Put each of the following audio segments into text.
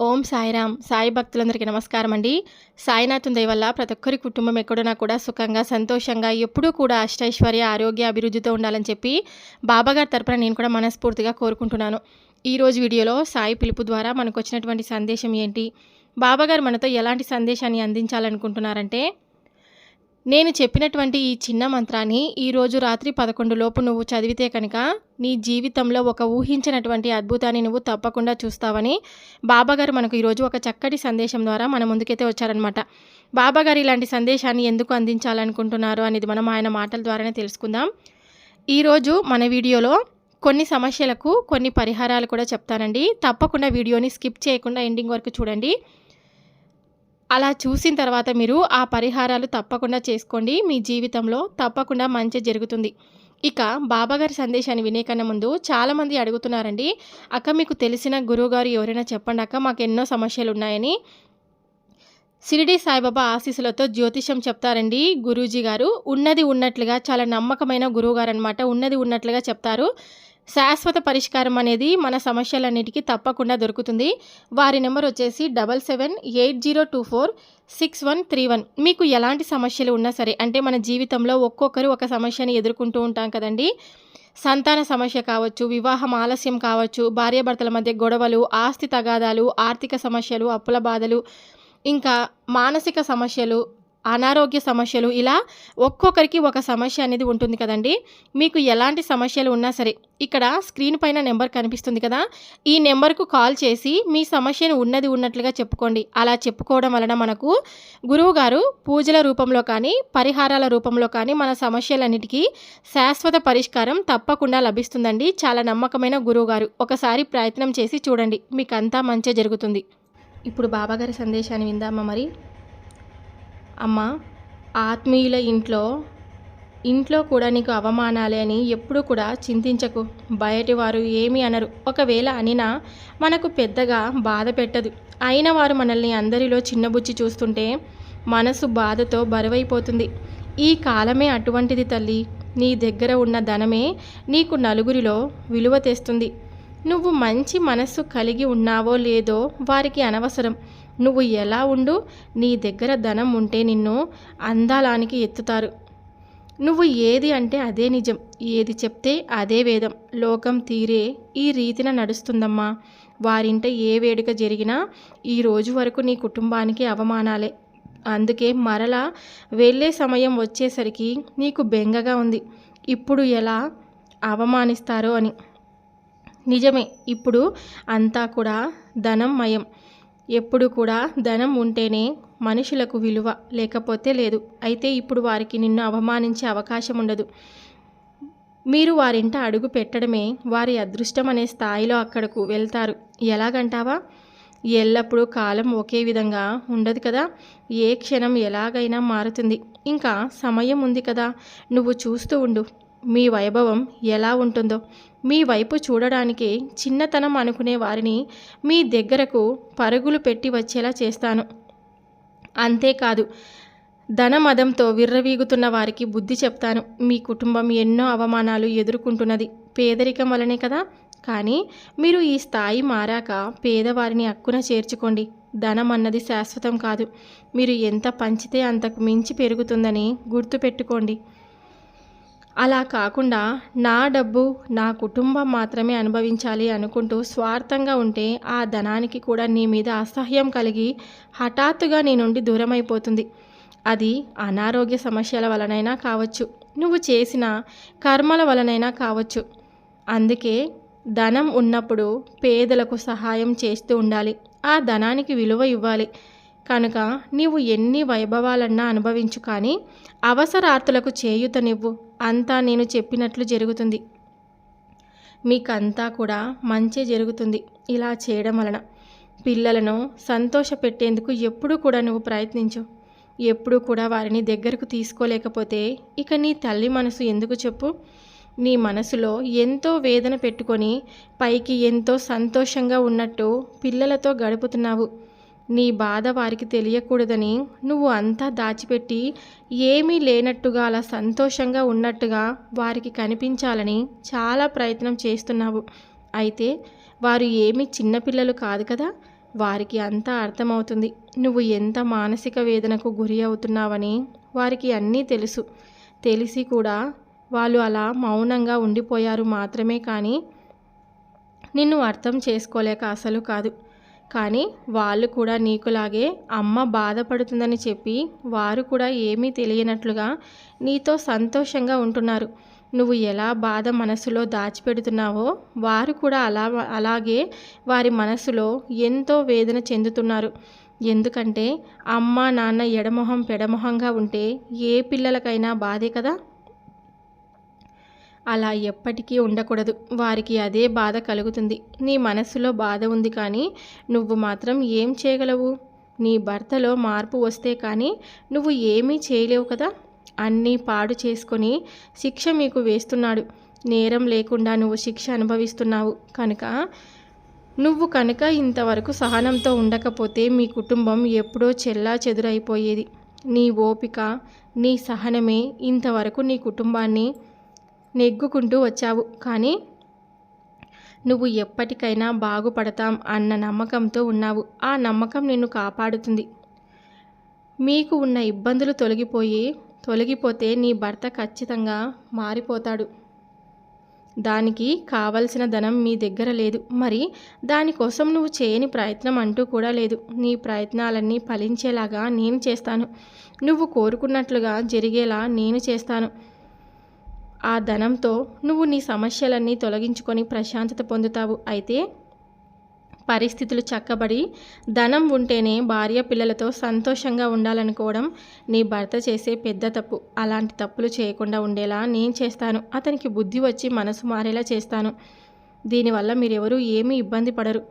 ఓం సాయిరామ్. సాయి భక్తులందరికీ నమస్కారం అండి సాయినాథం దయ వల్ల ప్రతి ఒక్కరి కుటుంబం ఎక్కడున్నా కూడా సుఖంగా సంతోషంగా ఎప్పుడూ కూడా అష్టైశ్వర్య ఆరోగ్య అభివృద్ధితో ఉండాలని చెప్పి బాబాగారి తరపున నేను కూడా మనస్ఫూర్తిగా కోరుకుంటున్నాను. ఈరోజు వీడియోలో సాయి పిలుపు ద్వారా మనకు వచ్చినటువంటి సందేశం ఏంటి? బాబాగారు మనతో ఎలాంటి సందేశాన్ని అందించాలనుకుంటున్నారంటే నేను చెప్పినటువంటి ఈ చిన్న మంత్రాన్ని ఈరోజు రాత్రి పదకొండు లోపు నువ్వు చదివితే కనుక నీ జీవితంలో ఒక ఊహించినటువంటి అద్భుతాన్ని నువ్వు తప్పకుండా చూస్తావని బాబాగారు మనకు ఈరోజు ఒక చక్కటి సందేశం ద్వారా మన ముందుకైతే వచ్చారనమాట బాబాగారు ఇలాంటి సందేశాన్ని ఎందుకు అందించాలనుకుంటున్నారు అనేది మనం ఆయన మాటల ద్వారానే తెలుసుకుందాం. ఈరోజు మన వీడియోలో కొన్ని సమస్యలకు కొన్ని పరిహారాలు కూడా చెప్తానండి. తప్పకుండా వీడియోని స్కిప్ చేయకుండా ఎండింగ్ వరకు చూడండి. అలా చూసిన తర్వాత మీరు ఆ పరిహారాలు తప్పకుండా చేసుకోండి. మీ జీవితంలో తప్పకుండా మంచి జరుగుతుంది. ఇక బాబాగారి సందేశాన్ని వినే కన్నా ముందు చాలామంది అడుగుతున్నారండి అక్క మీకు తెలిసిన గురువుగారు ఎవరైనా చెప్పండి అక్క మాకు ఎన్నో సమస్యలు ఉన్నాయని. సిరిడి సాయిబాబా ఆశీస్సులతో జ్యోతిషం చెప్తారండి గురూజీ గారు. ఉన్నది ఉన్నట్లుగా చాలా నమ్మకమైన గురువు గారు అనమాట ఉన్నది ఉన్నట్లుగా చెప్తారు. శాశ్వత పరిష్కారం అనేది మన సమస్యలన్నిటికీ తప్పకుండా దొరుకుతుంది. వారి నెంబర్ వచ్చేసి double seven eight zero two four six one three one. మీకు ఎలాంటి సమస్యలు ఉన్నా సరే అంటే మన జీవితంలో ఒక్కొక్కరు ఒక సమస్యని ఎదుర్కొంటూ ఉంటాం కదండి. సంతాన సమస్య కావచ్చు వివాహం ఆలస్యం కావచ్చు భార్యాభర్తల మధ్య గొడవలు ఆస్తి తగాదాలు ఆర్థిక సమస్యలు అప్పుల బాధలు ఇంకా మానసిక సమస్యలు అనారోగ్య సమస్యలు ఇలా ఒక్కొక్కరికి ఒక సమస్య అనేది ఉంటుంది కదండి. మీకు ఎలాంటి సమస్యలు ఉన్నా సరే ఇక్కడ స్క్రీన్ పైన నెంబర్ కనిపిస్తుంది కదా ఈ నెంబర్కు కాల్ చేసి మీ సమస్యను ఉన్నది ఉన్నట్లుగా చెప్పుకోండి. అలా చెప్పుకోవడం వలన మనకు గురువు గారు పూజల రూపంలో కానీ పరిహారాల రూపంలో కానీ మన సమస్యలన్నిటికీ శాశ్వత పరిష్కారం తప్పకుండా లభిస్తుందండి. చాలా నమ్మకమైన గురువు గారు. ఒకసారి ప్రయత్నం చేసి చూడండి. మీకు అంతా మంచి జరుగుతుంది. ఇప్పుడు బాబాగారి సందేశాన్ని విందామా మరి? అమ్మ ఆత్మీయుల ఇంట్లో ఇంట్లో కూడా నీకు అవమానాలే అని ఎప్పుడు కూడా చింతించకు. బయటి వారు ఏమీ అనరు. ఒకవేళ అనినా మనకు పెద్దగా బాధ పెట్టదు. అయిన వారు మనల్ని అందరిలో చిన్నబుచ్చి చూస్తుంటే మనసు బాధతో బరువైపోతుంది. ఈ కాలమే అటువంటిది తల్లి. నీ దగ్గర ఉన్న ధనమే నీకు నలుగురిలో విలువ తెస్తుంది. నువ్వు మంచి మనస్సు కలిగి ఉన్నావో లేదో వారికి అనవసరం. నువ్వు ఎలా ఉండు? నీ దగ్గర ధనం ఉంటే నిన్ను అందాలానికి ఎత్తుతారు. నువ్వు ఏది అంటే అదే నిజం. ఏది చెప్తే అదే వేదం. లోకం తీరే ఈ రీతిన నడుస్తుందమ్మా. వారింట ఏ వేడుక జరిగినా ఈ రోజు వరకు నీ కుటుంబానికి అవమానాలే. అందుకే మరలా వెళ్ళే సమయం వచ్చేసరికి నీకు బెంగగా ఉంది. ఇప్పుడు ఎలా అవమానిస్తారో అని. నిజమే. ఇప్పుడు అంతా కూడా ధనం మయం ఎప్పుడు కూడా ధనం ఉంటేనే మనుషులకు విలువ లేకపోతే లేదు. అయితే ఇప్పుడు వారికి నిన్ను అవమానించే అవకాశం ఉండదు. మీరు వారింట అడుగు పెట్టడమే వారి అదృష్టం అనే స్థాయిలో అక్కడకు వెళ్తారు. ఎలాగంటావా? ఎల్లప్పుడూ కాలం ఒకే విధంగా ఉండదు కదా? ఏ క్షణం ఎలాగైనా మారుతుంది. ఇంకా సమయం ఉంది కదా? నువ్వు చూస్తూ ఉండు. మీ వైభవం ఎలా ఉంటుందో. మీ వైపు చూడడానికి చిన్నతనం అనుకునే వారిని మీ దగ్గరకు పరుగులు పెట్టి వచ్చేలా చేస్తాను. అంతేకాదు ధనమదంతో విర్రవీగుతున్న వారికి బుద్ధి చెప్తాను. మీ కుటుంబం ఎన్నో అవమానాలు ఎదుర్కొంటున్నది. పేదరికం వలనే కదా. కానీ మీరు ఈ స్థాయి మారాక పేదవారిని అక్కున చేర్చుకోండి. ధనం అన్నది శాశ్వతం కాదు. మీరు ఎంత పంచితే అంతకు మించి పెరుగుతుందని గుర్తుపెట్టుకోండి. అలా కాకుండా నా డబ్బు నా కుటుంబం మాత్రమే అనుభవించాలి అనుకుంటూ స్వార్థంగా ఉంటే ఆ ధనానికి కూడా నీ మీద అసహ్యం కలిగి హఠాత్తుగా నీ నుండి దూరమైపోతుంది. అది అనారోగ్య సమస్యల వలనైనా కావచ్చు. నువ్వు చేసిన కర్మల వలనైనా కావచ్చు. అందుకే ధనం ఉన్నప్పుడు పేదలకు సహాయం చేస్తూ ఉండాలి. ఆ ధనానికి విలువ ఇవ్వాలి. కనుక నీవు ఎన్ని వైభవాలన్నా అనుభవించు కానీ అవసరార్థులకు చేయుతనివ్వు అంతా నేను చెప్పినట్లు జరుగుతుంది. మీకంతా కూడా మంచి జరుగుతుంది ఇలా చేయడం వలన. పిల్లలను సంతోషపెట్టేందుకు ఎప్పుడూ కూడా నువ్వు ప్రయత్నించు. ఎప్పుడూ కూడా వారిని దగ్గరకు తీసుకోలేకపోతే ఇక నీ తల్లి మనసు ఎందుకు చెప్పు? నీ మనసులో ఎంతో వేదన పెట్టుకొని పైకి ఎంతో సంతోషంగా ఉన్నట్టు పిల్లలతో గడుపుతున్నావు. నీ బాధ వారికి తెలియకూడదని నువ్వు అంతా దాచిపెట్టి ఏమీ లేనట్టుగా అలా సంతోషంగా ఉన్నట్టుగా వారికి కనిపించాలని చాలా ప్రయత్నం చేస్తున్నావు. అయితే వారు ఏమీ చిన్నపిల్లలు కాదు కదా? వారికి అంతా అర్థమవుతుంది. నువ్వు ఎంత మానసిక వేదనకు గురి అవుతున్నావని వారికి అన్నీ తెలుసు. తెలిసి కూడా వాళ్ళు అలా మౌనంగా ఉండిపోయారు మాత్రమే కానీ నిన్ను అర్థం చేసుకోలేక అసలు కాదు. కానీ వాళ్ళు కూడా నీకులాగే అమ్మ బాధపడుతుందని చెప్పి వారు కూడా ఏమీ తెలియనట్లుగా నీతో సంతోషంగా ఉంటున్నారు. నువ్వు ఎలా బాధ మనసులో దాచిపెడుతున్నావో వారు కూడా అలా అలాగే వారి మనసులో ఎంతో వేదన చెందుతున్నారు. ఎందుకంటే అమ్మ నాన్న ఎడమొహం పెడమొహంగా ఉంటే ఏ పిల్లలకైనా బాధే కదా? అలా ఎప్పటికీ ఉండకూడదు. వారికి అదే బాధ కలుగుతుంది. నీ మనస్సులో బాధ ఉంది కానీ నువ్వు మాత్రం ఏం చేయగలవు? నీ భర్తలో మార్పు వస్తే కానీ నువ్వు ఏమీ చేయలేవు కదా? అన్నీ పాడు చేసుకొని శిక్ష మీకు వేస్తున్నాడు. నేరం లేకుండా నువ్వు శిక్ష అనుభవిస్తున్నావు కనుక నువ్వు కనుక ఇంతవరకు సహనంతో ఉండకపోతే మీ కుటుంబం ఎప్పుడో చెల్లా చెదురైపోయేది. నీ ఓపిక నీ సహనమే ఇంతవరకు నీ కుటుంబాన్ని నెగ్గుకుంటూ వచ్చావు. కానీ నువ్వు ఎప్పటికైనా బాగుపడతాం అన్న నమ్మకంతో ఉన్నావు. ఆ నమ్మకం నిన్ను కాపాడుతుంది. మీకు ఉన్న ఇబ్బందులు తొలగిపోయి తొలగిపోతే నీ భర్త ఖచ్చితంగా మారిపోతాడు. దానికి కావలసిన ధనం మీ దగ్గర లేదు. మరి దానికోసం నువ్వు చేయని ప్రయత్నం అంటూ కూడా లేదు. నీ ప్రయత్నాలన్నీ ఫలించేలాగా నేను చేస్తాను. నువ్వు కోరుకున్నట్లుగా జరిగేలా నేను చేస్తాను. ఆ ధనంతో నువ్వు నీ సమస్యలన్నీ తొలగించుకొని ప్రశాంతత పొందుతావు. అయితే పరిస్థితులు చక్కబడి ధనం ఉంటేనే భార్య పిల్లలతో సంతోషంగా ఉండాలనుకోవడం నీ భర్త చేసే పెద్ద తప్పు. అలాంటి తప్పులు చేయకుండా ఉండేలా నేను చేస్తాను. అతనికి బుద్ధి వచ్చి మనసు మారేలా చేస్తాను. దీనివల్ల మీరెవరూ ఏమీ ఇబ్బంది పడరు.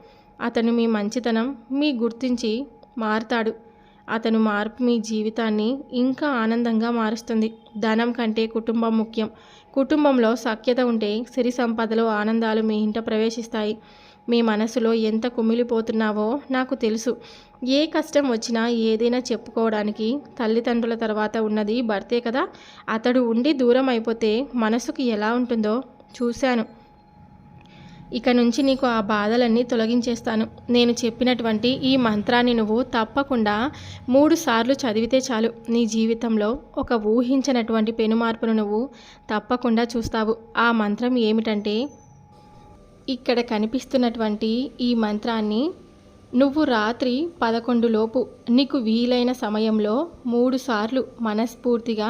అతను మీ మంచితనం మీ గుర్తించి మారుతాడు. అతను మార్పు మీ జీవితాన్ని ఇంకా ఆనందంగా మారుస్తుంది. ధనం కంటే కుటుంబం ముఖ్యం. కుటుంబంలో సఖ్యత ఉంటే సిరి సంపదలు ఆనందాలు మీ ఇంట ప్రవేశిస్తాయి. మీ మనసులో ఎంత కుమిలిపోతున్నావో నాకు తెలుసు. ఏ కష్టం వచ్చినా ఏదైనా చెప్పుకోవడానికి తల్లిదండ్రుల తర్వాత ఉన్నది భర్తే కదా. అతడు ఉండి దూరం అయిపోతే మనసుకు ఎలా ఉంటుందో చూశాను. ఇక నుంచి నీకు ఆ బాధలన్నీ తొలగించేస్తాను. నేను చెప్పినటువంటి ఈ మంత్రాన్ని నువ్వు తప్పకుండా మూడు సార్లు చదివితే చాలు. నీ జీవితంలో ఒక ఊహించినటువంటి పెనుమార్పును నువ్వు తప్పకుండా చూస్తావు. ఆ మంత్రం ఏమిటంటే ఇక్కడ కనిపిస్తున్నటువంటి ఈ మంత్రాన్ని నువ్వు రాత్రి పదకొండు లోపు నీకు వీలైన సమయంలో మూడుసార్లు మనస్ఫూర్తిగా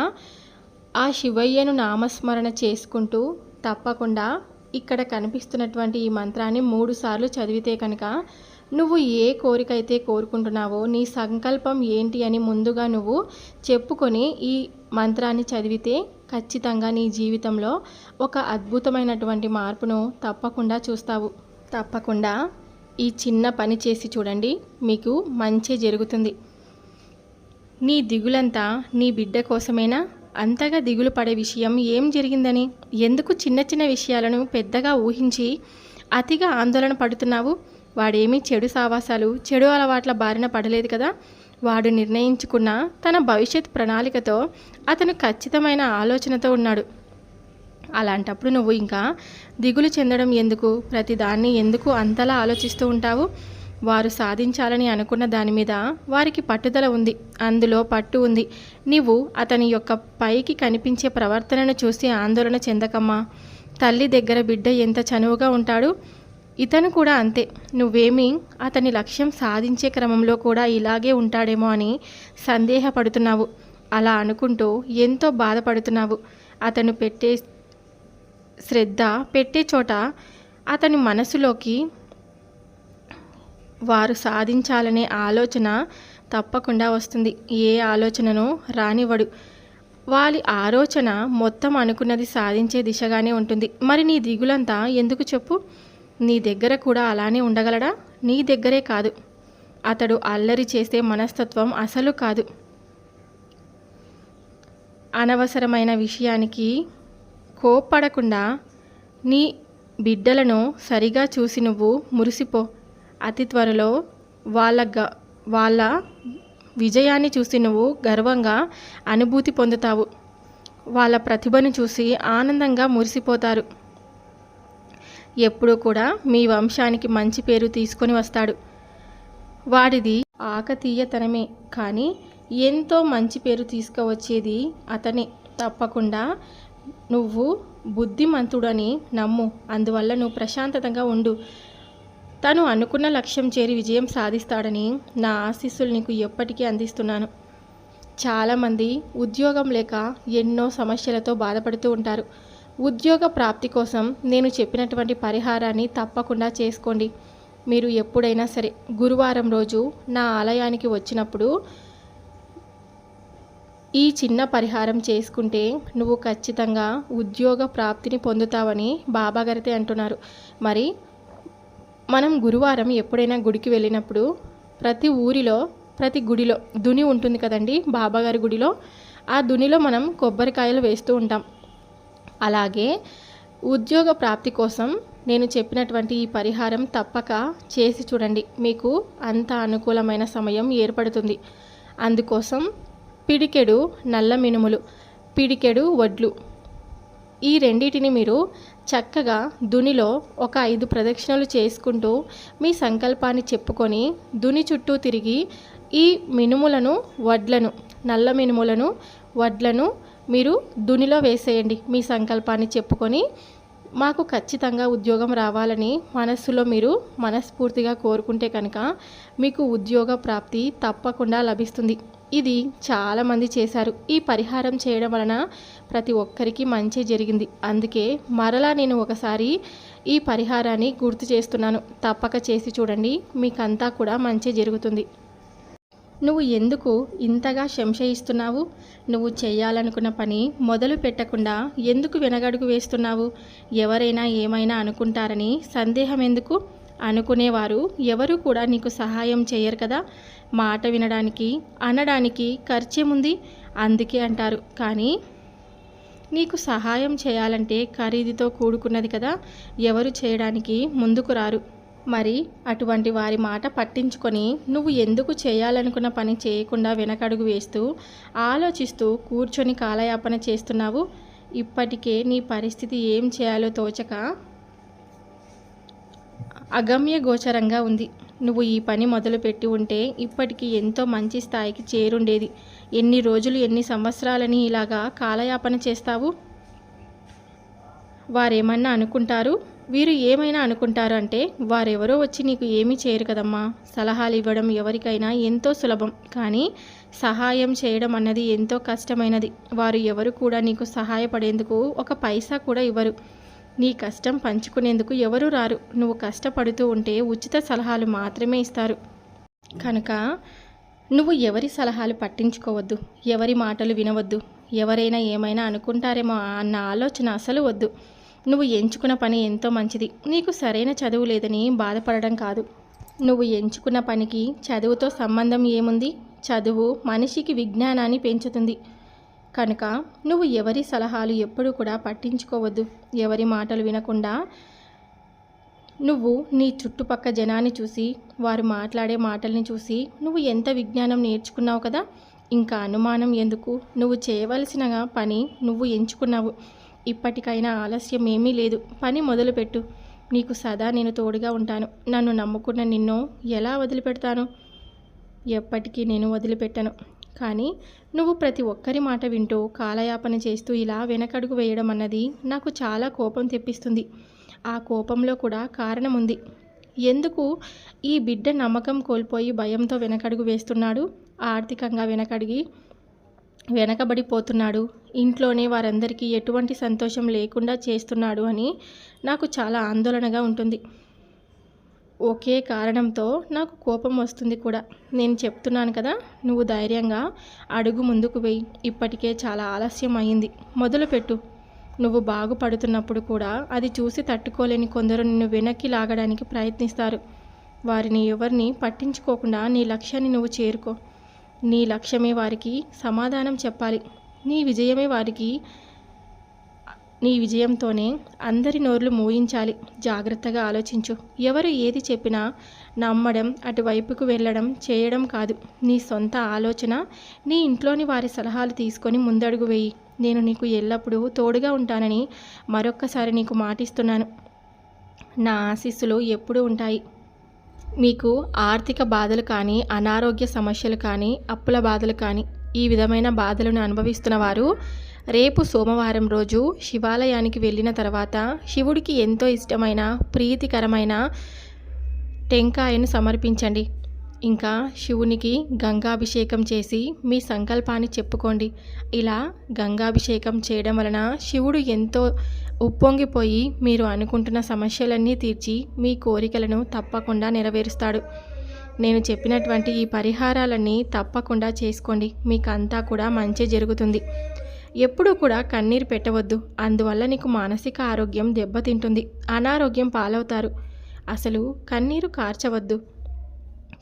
ఆ శివయ్యను నామస్మరణ చేసుకుంటూ తప్పకుండా ఇక్కడ కనిపిస్తున్నటువంటి ఈ మంత్రాన్ని మూడు సార్లు చదివితే కనుక నువ్వు ఏ కోరిక అయితే కోరుకుంటున్నావో నీ సంకల్పం ఏంటి అని ముందుగా నువ్వు చెప్పుకొని ఈ మంత్రాన్ని చదివితే ఖచ్చితంగా నీ జీవితంలో ఒక అద్భుతమైనటువంటి మార్పును తప్పకుండా చూస్తావు. తప్పకుండా ఈ చిన్న పని చేసి చూడండి మీకు మంచి జరుగుతుంది. నీ దిగులంతా నీ బిడ్డ కోసమేనా? అంతగా దిగులు పడే విషయం ఏం జరిగిందని? ఎందుకు చిన్న చిన్న విషయాలను పెద్దగా ఊహించి అతిగా ఆందోళన పడుతున్నావు? వాడేమీ చెడు సావాసాలు చెడు అలవాట్ల బారిన పడలేదు కదా? వాడు నిర్ణయించుకున్న తన భవిష్యత్ ప్రణాళికతో అతను ఖచ్చితమైన ఆలోచనతో ఉన్నాడు. అలాంటప్పుడు నువ్వు ఇంకా దిగులు చెందడం ఎందుకు? ప్రతిదాన్ని ఎందుకు అంతలా ఆలోచిస్తూ ఉంటావు? వారు సాధించాలని అనుకున్న దాని మీద వారికి పట్టుదల ఉంది. అందులో పట్టు ఉంది. నీవు అతని యొక్క పైకి కనిపించే ప్రవర్తనను చూసి ఆందోళన చెందకమ్మా. తల్లి దగ్గర బిడ్డ ఎంత చనువుగా ఉంటాడు? ఇతను కూడా అంతే. నువ్వేమీ అతని లక్ష్యం సాధించే క్రమంలో కూడా ఇలాగే ఉంటాడేమో అని సందేహపడుతున్నావు. అలా అనుకుంటూ ఎంతో బాధపడుతున్నావు. అతను పెట్టే శ్రద్ధ పెట్టే చోట అతని మనసులోకి వారు సాధించాలనే ఆలోచన తప్పకుండా వస్తుంది. ఏ ఆలోచనను రానివ్వడు. వారి ఆలోచన మొత్తం అనుకున్నది సాధించే దిశగానే ఉంటుంది. మరి నీ దిగులంతా ఎందుకు చెప్పు? నీ దగ్గర కూడా అలానే ఉండగలడా? నీ దగ్గరే కాదు. అతడు అల్లరి చేసే మనస్తత్వం అసలు కాదు. అనవసరమైన విషయానికి కోప్పడకుండా నీ బిడ్డలను సరిగా చూసి నువ్వు మురిసిపో. అతి త్వరలో వాళ్ళ గ వాళ్ళ విజయాన్ని చూసి నువ్వు గర్వంగా అనుభూతి పొందుతావు. వాళ్ళ ప్రతిభను చూసి ఆనందంగా మురిసిపోతారు. ఎప్పుడూ కూడా మీ వంశానికి మంచి పేరు తీసుకొని వస్తాడు. వాడిది ఆకతీయతనమే కానీ ఎంతో మంచి పేరు తీసుకువచ్చేది అతనే. తప్పకుండా నువ్వు బుద్ధిమంతుడని నమ్ము. అందువల్ల నువ్వు ప్రశాంతతంగా ఉండు. తను అనుకున్న లక్ష్యం చేరి విజయం సాధిస్తాడని నా ఆశీస్సులు నీకు ఎప్పటికీ అందిస్తున్నాను. చాలామంది ఉద్యోగం లేక ఎన్నో సమస్యలతో బాధపడుతూ ఉంటారు. ఉద్యోగ ప్రాప్తి కోసం నేను చెప్పినటువంటి పరిహారాన్ని తప్పకుండా చేసుకోండి. మీరు ఎప్పుడైనా సరే గురువారం రోజు నా ఆలయానికి వచ్చినప్పుడు ఈ చిన్న పరిహారం చేసుకుంటే నువ్వు ఖచ్చితంగా ఉద్యోగ ప్రాప్తిని పొందుతావని బాబాగారితే అంటున్నారు. మరి మనం గురువారం ఎప్పుడైనా గుడికి వెళ్ళినప్పుడు ప్రతి ఊరిలో ప్రతి గుడిలో దుని ఉంటుంది కదండి బాబాగారి గుడిలో. ఆ దునిలో మనం కొబ్బరికాయలు వేస్తూ ఉంటాం. అలాగే ఉద్యోగ ప్రాప్తి కోసం నేను చెప్పినటువంటి ఈ పరిహారం తప్పక చేసి చూడండి. మీకు అంత అనుకూలమైన సమయం ఏర్పడుతుంది. అందుకోసం పిడికెడు నల్ల మినుములు పిడికెడు వడ్లు ఈ రెండింటిని మీరు చక్కగా దునిలో ఒక ఐదు ప్రదక్షిణలు చేసుకుంటూ మీ సంకల్పాన్ని చెప్పుకొని దుని చుట్టూ తిరిగి ఈ మినుములను వడ్లను నల్ల మినుములను వడ్లను మీరు దునిలో వేసేయండి. మీ సంకల్పాన్ని చెప్పుకొని మాకు ఖచ్చితంగా ఉద్యోగం రావాలని మనస్సులో మీరు మనస్ఫూర్తిగా కోరుకుంటే కనుక మీకు ఉద్యోగ ప్రాప్తి తప్పకుండా లభిస్తుంది. ఇది చాలామంది చేశారు. ఈ పరిహారం చేయడం వలన ప్రతి ఒక్కరికి మంచి జరిగింది. అందుకే మరలా నేను ఒకసారి ఈ పరిహారాన్ని గుర్తు చేస్తున్నాను. తప్పక చేసి చూడండి. మీకంతా కూడా మంచి జరుగుతుంది. నువ్వు ఎందుకు ఇంతగా సంశయిస్తున్నావు? నువ్వు చేయాలనుకున్న పని మొదలు పెట్టకుండా ఎందుకు వెనగడుగు వేస్తున్నావు? ఎవరైనా ఏమైనా అనుకుంటారని సందేహం ఎందుకు? అనుకునేవారు. ఎవరు కూడా నీకు సహాయం చేయరు కదా? మాట వినడానికి అనడానికి ఖర్చేముంది అందుకే అంటారు. కానీ నీకు సహాయం చేయాలంటే ఖరీదుతో కూడుకున్నది కదా? ఎవరు చేయడానికి ముందుకు రారు. మరి అటువంటి వారి మాట పట్టించుకొని నువ్వు ఎందుకు చేయాలనుకున్న పని చేయకుండా వెనకడుగు వేస్తూ ఆలోచిస్తూ కూర్చొని కాలయాపన చేస్తున్నావు? ఇప్పటికే నీ పరిస్థితి ఏం చేయాలో తోచక అగమ్య గోచరంగా ఉంది. నువ్వు ఈ పని మొదలుపెట్టి ఉంటే ఇప్పటికీ ఎంతో మంచి స్థాయికి చేరుండేది. ఎన్ని రోజులు ఎన్ని సంవత్సరాలని ఇలాగా కాలయాపన చేస్తావు? వారేమన్నా అనుకుంటారు? వీరు ఏమైనా అనుకుంటారు అంటే వారెవరో వచ్చి నీకు ఏమీ చేయరు కదమ్మా. సలహాలు ఇవ్వడం ఎవరికైనా ఎంతో సులభం. కానీ సహాయం చేయడం అన్నది ఎంతో కష్టమైనది. వారు ఎవరు కూడా నీకు సహాయపడేందుకు ఒక పైసా కూడా ఇవ్వరు. నీ కష్టం పంచుకునేందుకు ఎవరు రారు. నువ్వు కష్టపడుతూ ఉంటే ఉచిత సలహాలు మాత్రమే ఇస్తారు. కనుక నువ్వు ఎవరి సలహాలు పట్టించుకోవద్దు. ఎవరి మాటలు వినవద్దు. ఎవరైనా ఏమైనా అనుకుంటారేమో అన్న ఆలోచన అసలు వద్దు. నువ్వు ఎంచుకున్న పని ఎంతో మంచిది. నీకు సరైన చదువు లేదని బాధపడడం కాదు. నువ్వు ఎంచుకున్న పనికి చదువుతో సంబంధం ఏముంది? చదువు మనిషికి విజ్ఞానాన్ని పెంచుతుంది. కనుక నువ్వు ఎవరి సలహాలు ఎప్పుడూ కూడా పట్టించుకోవద్దు. ఎవరి మాటలు వినకుండా నువ్వు నీ చుట్టుపక్క జనాన్ని చూసి వారు మాట్లాడే మాటల్ని చూసి నువ్వు ఎంత విజ్ఞానం నేర్చుకున్నావు కదా? ఇంకా అనుమానం ఎందుకు? నువ్వు చేయవలసిన పని నువ్వు ఎంచుకున్నావు. ఇప్పటికైనా ఆలస్యం ఏమీ లేదు. పని మొదలుపెట్టు. నీకు సదా నేను తోడుగా ఉంటాను. నన్ను నమ్ముకున్న నిన్ను ఎలా వదిలిపెడతాను? ఎప్పటికీ నేను వదిలిపెట్టను. కానీ నువ్వు ప్రతి ఒక్కరి మాట వింటూ కాలయాపన చేస్తూ ఇలా వెనకడుగు వేయడం అన్నది నాకు చాలా కోపం తెప్పిస్తుంది. ఆ కోపంలో కూడా కారణం ఉంది. ఎందుకు ఈ బిడ్డ నమ్మకం కోల్పోయి భయంతో వెనకడుగు వేస్తున్నాడు? ఆర్థికంగా వెనకడిగి వెనకబడిపోతున్నాడు. ఇంట్లోనే వారందరికీ ఎటువంటి సంతోషం లేకుండా చేస్తున్నాడు అని నాకు చాలా ఆందోళనగా ఉంటుంది. ఒకే కారణంతో నాకు కోపం వస్తుంది కూడా. నేను చెప్తున్నాను కదా నువ్వు ధైర్యంగా అడుగు ముందుకు వెయ్యి ఇప్పటికే చాలా ఆలస్యం అయింది. మొదలుపెట్టు. నువ్వు బాగుపడుతున్నప్పుడు కూడా అది చూసి తట్టుకోలేని కొందరు నిన్ను వెనక్కి లాగడానికి ప్రయత్నిస్తారు. వారిని ఎవరిని పట్టించుకోకుండా నీ లక్ష్యాన్ని నువ్వు చేరుకో. నీ లక్ష్యమే వారికి సమాధానం చెప్పాలి. నీ విజయమే వారికి నీ విజయంతోనే అందరి నోర్లు మోయించాలి. జాగ్రత్తగా ఆలోచించు. ఎవరు ఏది చెప్పినా నమ్మడం అటువైపుకు వెళ్ళడం చేయడం కాదు. నీ సొంత ఆలోచన నీ ఇంట్లోని వారి సలహాలు తీసుకొని ముందడుగు వేయి. నేను నీకు ఎల్లప్పుడూ తోడుగా ఉంటానని మరొక్కసారి నీకు మాటిస్తున్నాను. నా ఆశీస్సులు ఎప్పుడూ ఉంటాయి. మీకు ఆర్థిక బాధలు కానీ అనారోగ్య సమస్యలు కానీ అప్పుల బాధలు కానీ ఈ విధమైన బాధలను అనుభవిస్తున్న వారు రేపు సోమవారం రోజు శివాలయానికి వెళ్ళిన తర్వాత శివుడికి ఎంతో ఇష్టమైన ప్రీతికరమైన టెంకాయను సమర్పించండి. ఇంకా శివునికి గంగాభిషేకం చేసి మీ సంకల్పాన్ని చెప్పుకోండి. ఇలా గంగాభిషేకం చేయడం వలన శివుడు ఎంతో ఉప్పొంగిపోయి మీరు అనుకుంటున్న సమస్యలన్నీ తీర్చి మీ కోరికలను తప్పకుండా నెరవేరుస్తాడు. నేను చెప్పినటువంటి ఈ పరిహారాలన్నీ తప్పకుండా చేసుకోండి. మీకు అంతా కూడా మంచి జరుగుతుంది. ఎప్పుడూ కూడా కన్నీరు పెట్టవద్దు. అందువల్ల నీకు మానసిక ఆరోగ్యం దెబ్బతింటుంది. అనారోగ్యం పాలవుతారు. అసలు కన్నీరు కార్చవద్దు.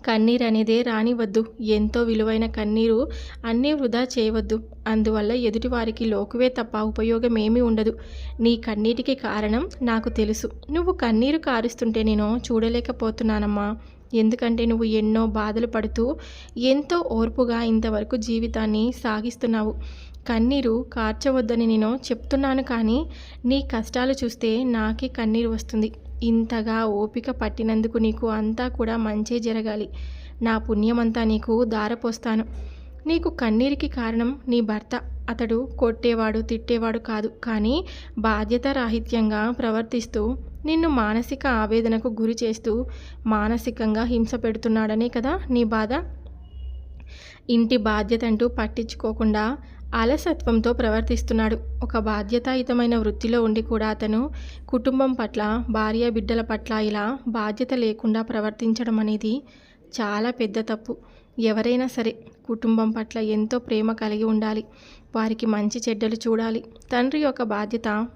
కన్నీరు అనేదే రానివద్దు ఎంతో విలువైన కన్నీరు అన్నీ వృధా చేయవద్దు. అందువల్ల ఎదుటివారికి లోకువే తప్ప ఉపయోగం ఏమీ ఉండదు. నీ కన్నీటికి కారణం నాకు తెలుసు. నువ్వు కన్నీరు కారుస్తుంటే నేను చూడలేకపోతున్నానమ్మా. ఎందుకంటే నువ్వు ఎన్నో బాధలు పడుతూ ఎంతో ఓర్పుగా ఇంతవరకు జీవితాన్ని సాగిస్తున్నావు. కన్నీరు కార్చవద్దని నేను చెప్తున్నాను కానీ నీ కష్టాలు చూస్తే నాకే కన్నీరు వస్తుంది. ఇంతగా ఓపిక పట్టినందుకు నీకు అంతా కూడా మంచే జరగాలి. నా పుణ్యమంతా నీకు దారపోస్తాను నీకు కన్నీరికి కారణం నీ భర్త. అతడు కొట్టేవాడు తిట్టేవాడు కాదు. కానీ బాధ్యత రాహిత్యంగా ప్రవర్తిస్తూ నిన్ను మానసిక ఆవేదనకు గురి చేస్తూ మానసికంగా హింస పెడుతున్నాడనే కదా నీ బాధ? ఇంటి బాధ్యత అంటూ పట్టించుకోకుండా అలసత్వంతో ప్రవర్తిస్తున్నాడు. ఒక బాధ్యతాయుతమైన వృత్తిలో ఉండి కూడా అతను కుటుంబం పట్ల భార్య బిడ్డల పట్ల ఇలా బాధ్యత లేకుండా ప్రవర్తించడం అనేది చాలా పెద్ద తప్పు. ఎవరైనా సరే కుటుంబం పట్ల ఎంతో ప్రేమ కలిగి ఉండాలి. వారికి మంచి చెడ్డలు చూడాలి. తండ్రి యొక్క బాధ్యత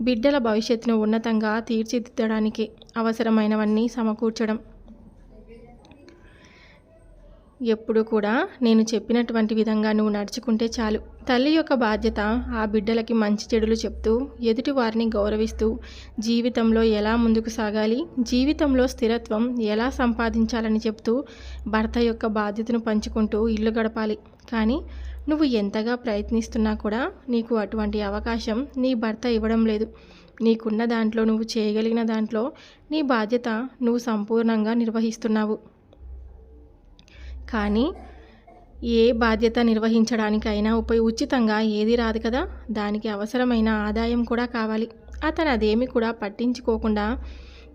బిడ్డల భవిష్యత్తును ఉన్నతంగా తీర్చిదిద్దడానికి అవసరమైనవన్నీ సమకూర్చడం. ఎప్పుడు కూడా నేను చెప్పినటువంటి విధంగా నువ్వు నడుచుకుంటే చాలు. తల్లి యొక్క బాధ్యత ఆ బిడ్డలకి మంచి చెడులు చెప్తూ ఎదుటి వారిని గౌరవిస్తూ జీవితంలో ఎలా ముందుకు సాగాలి జీవితంలో స్థిరత్వం ఎలా సంపాదించాలని చెప్తూ భర్త యొక్క బాధ్యతను పంచుకుంటూ ఇల్లు గడపాలి. కానీ నువ్వు ఎంతగా ప్రయత్నిస్తున్నా కూడా నీకు అటువంటి అవకాశం నీ భర్త ఇవ్వడం లేదు. నీకున్న దాంట్లో నువ్వు చేయగలిగిన దాంట్లో నీ బాధ్యత నువ్వు సంపూర్ణంగా నిర్వహిస్తున్నావు. కానీ ఏ బాధ్యత నిర్వహించడానికైనా ఉప ఉచితంగా ఏది రాదు కదా. దానికి అవసరమైన ఆదాయం కూడా కావాలి. అతను అదేమి కూడా పట్టించుకోకుండా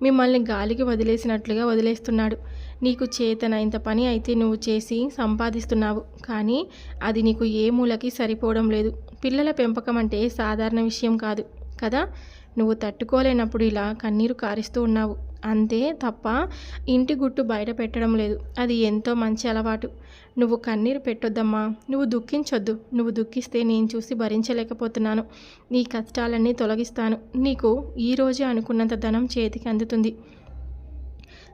మిమ్మల్ని గాలికి వదిలేసినట్లుగా వదిలేస్తున్నాడు. నీకు చేతన ఇంత పని అయితే నువ్వు చేసి సంపాదిస్తున్నావు. కానీ అది నీకు ఏ మూలకి సరిపోవడం లేదు. పిల్లల పెంపకం అంటే సాధారణ విషయం కాదు కదా. నువ్వు తట్టుకోలేనప్పుడు ఇలా కన్నీరు కారిస్తూ ఉన్నావు. అంతే తప్ప ఇంటి గుట్టు బయట పెట్టడం లేదు. అది ఎంతో మంచి అలవాటు. నువ్వు కన్నీరు పెట్టొద్దమ్మా. నువ్వు దుఃఖించొద్దు. నువ్వు దుఃఖిస్తే నేను చూసి భరించలేకపోతున్నాను. నీ కష్టాలన్నీ తొలగిస్తాను. నీకు ఈరోజే అనుకున్నంత ధనం చేతికి అందుతుంది.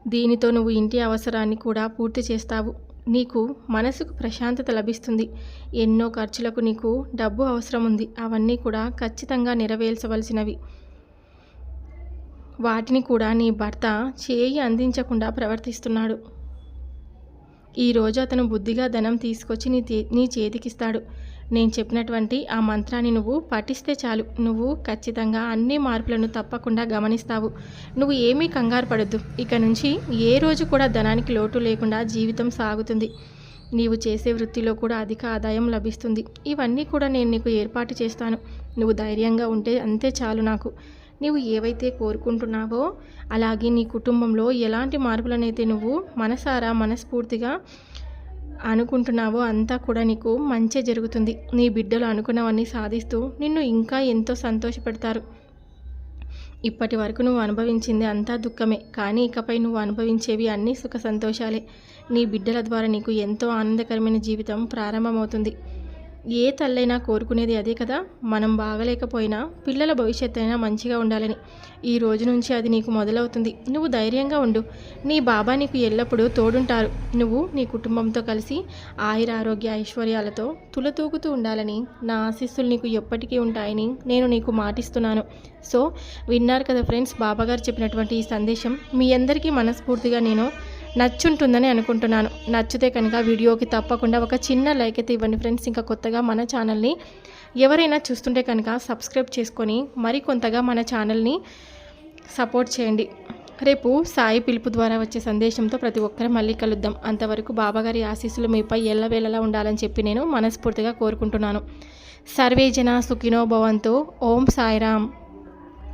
దీనితో నువ్వు ఇంటి అవసరాన్ని కూడా పూర్తి చేస్తావు. నీకు మనసుకు ప్రశాంతత లభిస్తుంది. ఎన్నో ఖర్చులకు నీకు డబ్బు అవసరం ఉంది అవన్నీ కూడా ఖచ్చితంగా నెరవేర్చవలసినవి. వాటిని కూడా నీ భర్త చేయి అందించకుండా ప్రవర్తిస్తున్నాడు. ఈరోజు అతను బుద్ధిగా ధనం తీసుకొచ్చి నీ నీ చేతికిస్తాడు. నేను చెప్పినటువంటి ఆ మంత్రాన్ని నువ్వు పఠిస్తే చాలు. నువ్వు ఖచ్చితంగా అన్ని మార్పులను తప్పకుండా గమనిస్తావు. నువ్వు ఏమీ కంగారు పడద్దు. ఇక నుంచి ఏ రోజు కూడా ధనానికి లోటు లేకుండా జీవితం సాగుతుంది. నీవు చేసే వృత్తిలో కూడా అధిక ఆదాయం లభిస్తుంది. ఇవన్నీ కూడా నేను నీకు ఏర్పాటు చేస్తాను. నువ్వు ధైర్యంగా ఉంటే అంతే చాలు నాకు. నీవు ఏవైతే కోరుకుంటున్నావో అలాగే నీ కుటుంబంలో ఎలాంటి మార్పులనైతే నువ్వు మనసారా మనస్ఫూర్తిగా అనుకుంటున్నావో అంతా కూడా నీకు మంచి జరుగుతుంది. నీ బిడ్డలు అనుకున్నవన్నీ సాధిస్తూ నిన్ను ఇంకా ఎంతో సంతోషపెడతారు. ఇప్పటి వరకు నువ్వు అనుభవించింది అంతా దుఃఖమే. కానీ ఇకపై నువ్వు అనుభవించేవి అన్నీ సుఖ సంతోషాలే. నీ బిడ్డల ద్వారా నీకు ఎంతో ఆనందకరమైన జీవితం ప్రారంభమవుతుంది. ఏ తల్లైనా కోరుకునేది అదే కదా? మనం బాగలేకపోయినా పిల్లల భవిష్యత్తు అయినా మంచిగా ఉండాలని. ఈ రోజు నుంచి అది నీకు మొదలవుతుంది. నువ్వు ధైర్యంగా ఉండు. నీ బాబా నీకు ఎల్లప్పుడూ తోడుంటారు. నువ్వు నీ కుటుంబంతో కలిసి ఆయుర ఆరోగ్య ఐశ్వర్యాలతో తులతూగుతూ ఉండాలని నా ఆశీస్సులు నీకు ఎప్పటికీ ఉంటాయని నేను నీకు మాటిస్తున్నాను. సో విన్నారు కదా ఫ్రెండ్స్ బాబాగారు చెప్పినటువంటి ఈ సందేశం మీ అందరికీ మనస్ఫూర్తిగా నేను నచ్చుంటుందని అనుకుంటున్నాను. నచ్చితే కనుక వీడియోకి తప్పకుండా ఒక చిన్న లైక్ అయితే ఇవ్వండి ఫ్రెండ్స్ ఇంకా కొత్తగా మన ఛానల్ని ఎవరైనా చూస్తుంటే కనుక సబ్స్క్రైబ్ చేసుకొని మరి కొంతగా మన ఛానల్ని సపోర్ట్ చేయండి. రేపు సాయి పిలుపు ద్వారా వచ్చే సందేశంతో ప్రతి ఒక్కరు మళ్ళీ కలుద్దాం. అంతవరకు బాబాగారి ఆశీస్సులు మీపై ఎల్లవేళలా ఉండాలని చెప్పి నేను మనస్ఫూర్తిగా కోరుకుంటున్నాను. సర్వేజన సుఖినో భవంతో. ఓం సాయిరామ్.